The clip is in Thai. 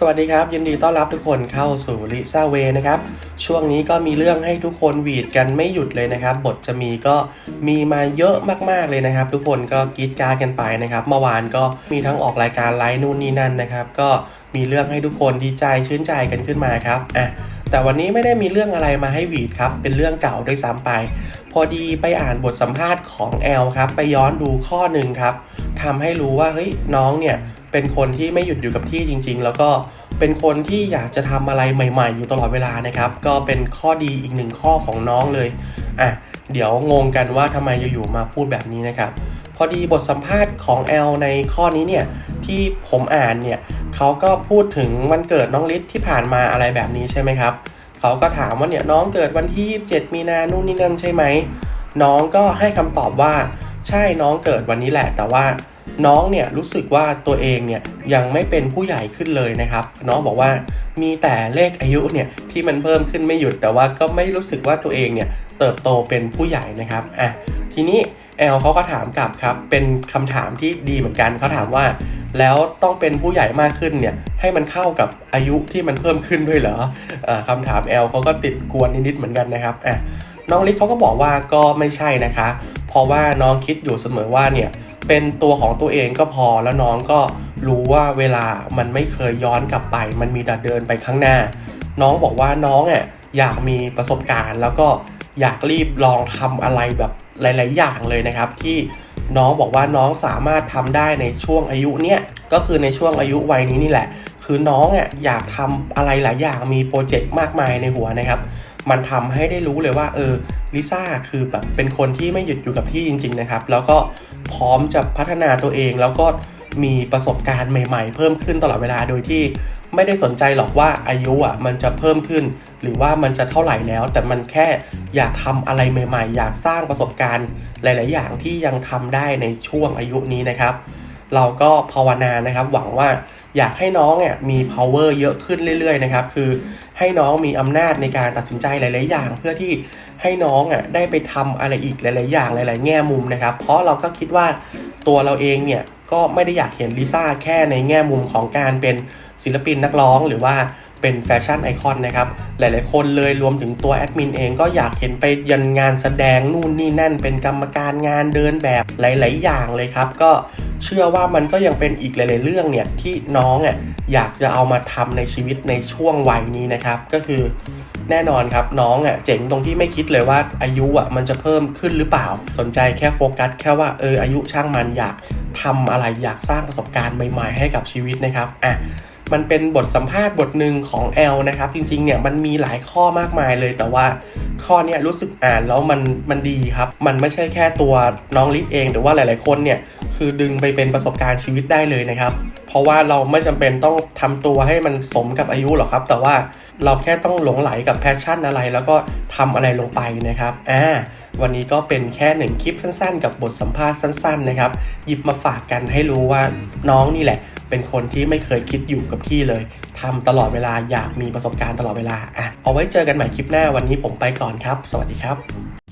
สวัสดีครับ ยินดีต้อนรับทุกคนเข้าสู่ลิซ่าเวนะครับ ช่วงนี้ก็มีเรื่องให้ทุกคนหวีดกันไม่หยุดเลยนะครับ บทจะมีก็มีมาเยอะมากๆเลยนะครับ ทุกคนก็กีดการกันไปนะครับ เมื่อวานก็มีทั้งออกรายการไลฟ์นู่นนี่นั่นนะครับ ก็มีเรื่องให้ทุกคนดีใจชื่นใจกันขึ้นมาครับอะ แต่วันนี้ไม่ได้มีเรื่องอะไรมาให้หวีดครับ เป็นเรื่องเก่าด้วยซ้ำไป พอดีไปอ่านบทสัมภาษณ์ของแอลครับ ไปย้อนดูข้อหนึ่งครับทำให้รู้ว่าเฮ้ยน้องเนี่ยเป็นคนที่ไม่หยุดอยู่กับที่จริง ๆ แล้วก็เป็นคนที่อยากจะทำอะไรใหม่ ๆ อยู่ตลอดเวลานะครับ ก็เป็นข้อดีอีกหนึ่งข้อของน้องเลยอะเดี๋ยวงงกันว่าทำไมอยู่ๆมาพูดแบบนี้นะครับ พอดีบทสัมภาษณ์ของแอลในข้อนี้เนี่ยที่ผมอ่านเนี่ยเขาก็พูดถึงวันเกิดน้องลิศที่ผ่านมาอะไรแบบนี้ใช่ไหมครับเขาก็ถามว่าเนี่ยน้องเกิดวันที่ 27 มีนานู่นนี่นั่นใช่ไหมน้องก็ให้คำตอบว่า ใช่น้องเกิดวันนี้แหละ แต่ว่าน้องเนี่ยรู้สึกว่าตัวเองเนี่ยยังไม่เป็นผู้ใหญ่ขึ้นเลยนะครับ น้องบอกว่ามีแต่เลขอายุเนี่ยที่มันเพิ่มขึ้นไม่หยุดแต่ว่าก็ไม่รู้สึกว่าตัวเองเนี่ยเติบโตเป็นผู้ใหญ่นะครับอะทีนี้ แอลเขาก็ถามกลับครับ เป็นคำถามที่ดีเหมือนกันเขาถามว่า แล้วต้องเป็นผู้ใหญ่มากขึ้นเนี่ย ให้มันเข้ากับอายุที่มันเพิ่มขึ้นด้วยเหรอออคำถามแอลเขาก็ติดกวนนิดๆเหมือนกันนะครับอะน้องลิศเขาก็บอกว่าก็ไม่ใช่นะคะ เพราะว่าน้องคิดอยู่เสมอว่าเนี่ยเป็นตัวของตัวเองก็พอแล้วน้องก็รู้ว่าเวลามันไม่เคยย้อนกลับไป มันมีแต่เดินไปข้างหน้า น้องบอกว่าน้องอะอยากมีประสบการณ์ แล้วก็อยากรีบลองทำอะไรแบบ หลาย ๆ อย่างเลยนะครับ ที่น้องบอกว่าน้องสามารถทำได้ในช่วงอายุเนี้ยก็คือในช่วงอายุวัยนี้นี่แหละ คือน้องอะอยากทำอะไรหลายอย่างมีโปรเจกต์มากมายในหัวนะครับ มันทำให้ได้รู้เลยว่าเออลิซ่าคือแบบเป็นคนที่ไม่หยุดอยู่กับที่จริง ๆ นะครับ แล้วก็พร้อมจะพัฒนาตัวเองแล้วก็มีประสบการณ์ใหม่ ๆ เพิ่มขึ้นตลอดเวลาโดยที่ ไม่ได้สนใจหรอกว่าอายุอะมันจะเพิ่มขึ้น หรือว่ามันจะเท่าไหร่แล้ว แต่มันแค่อยากทำอะไรใหม่ ๆ อยากสร้างประสบการณ์หลาย ๆ อย่างที่ยังทำได้ในช่วงอายุนี้นะครับ เราก็ภาวนานะครับ หวังว่าอยากให้น้องเนี่ยมี power เยอะขึ้นเรื่อย ๆ นะครับ คือให้น้องมีอำนาจในการตัดสินใจหลาย ๆ อย่าง เพื่อที่ให้น้องอะได้ไปทำอะไรอีกหลาย ๆ อย่างหลาย ๆ แง่มุมนะครับ เพราะเราก็คิดว่า ตัวเราเองเนี่ยก็ไม่ได้อยากเห็นลิซ่าแค่ในแง่มุมของการเป็นศิลปินนักร้องหรือว่าเป็นแฟชั่นไอคอนนะครับ หลาย ๆ คนเลยรวมถึงตัวแอดมินเองก็อยากเห็นไปยันงานแสดงนู่นนี่นั่น เป็นกรรมการงานเดินแบบหลาย ๆ อย่างเลยครับ ก็ เชื่อว่ามันก็ยังเป็นอีกหลาย ๆ เรื่องเนี่ยที่น้องอะอยากจะเอามาทำในชีวิตในช่วงวัยนี้นะครับ ก็คือแน่นอนครับน้องอะเจ๋งตรงที่ไม่คิดเลยว่าอายุอะมันจะเพิ่มขึ้นหรือเปล่า สนใจแค่โฟกัสแค่ว่าเอออายุช่างมันอยากทำอะไรอยากสร้างประสบการณ์ใหม่ ๆ ให้กับชีวิตนะครับอะ มันเป็นบทสัมภาษณ์บทหนึ่งของแอลนะครับ จริงๆเนี่ยมันมีหลายข้อมากมายเลย แต่ว่าข้อเนี้ยรู้สึกอ่านแล้วมันมันดีครับ มันไม่ใช่แค่ตัวน้องลิศเองหรือว่าหลาย ๆ คนเนี่ยคือดึงไปเป็นประสบการณ์ชีวิตได้เลยนะครับ เพราะว่าเราไม่จำเป็นต้องทำตัวให้มันสมกับอายุหรอกครับ แต่ว่าเราแค่ต้องหลงไหลกับแพชชั่นอะไร แล้วก็ทำอะไรลงไปนะครับอ่าวันนี้ก็เป็นแค่หนึ่งคลิปสั้น ๆ กับบทสัมภาษณ์สั้น ๆ นะครับ หยิบมาฝากกันให้รู้ว่าน้องนี่แหละ เป็นคนที่ไม่เคยคิดอยู่กับที่เลยทำตลอดเวลาอยากมีประสบการณ์ตลอดเวลาอะเอาไว้เจอกันใหม่คลิปหน้าวันนี้ผมไปก่อนครับ สวัสดีครับ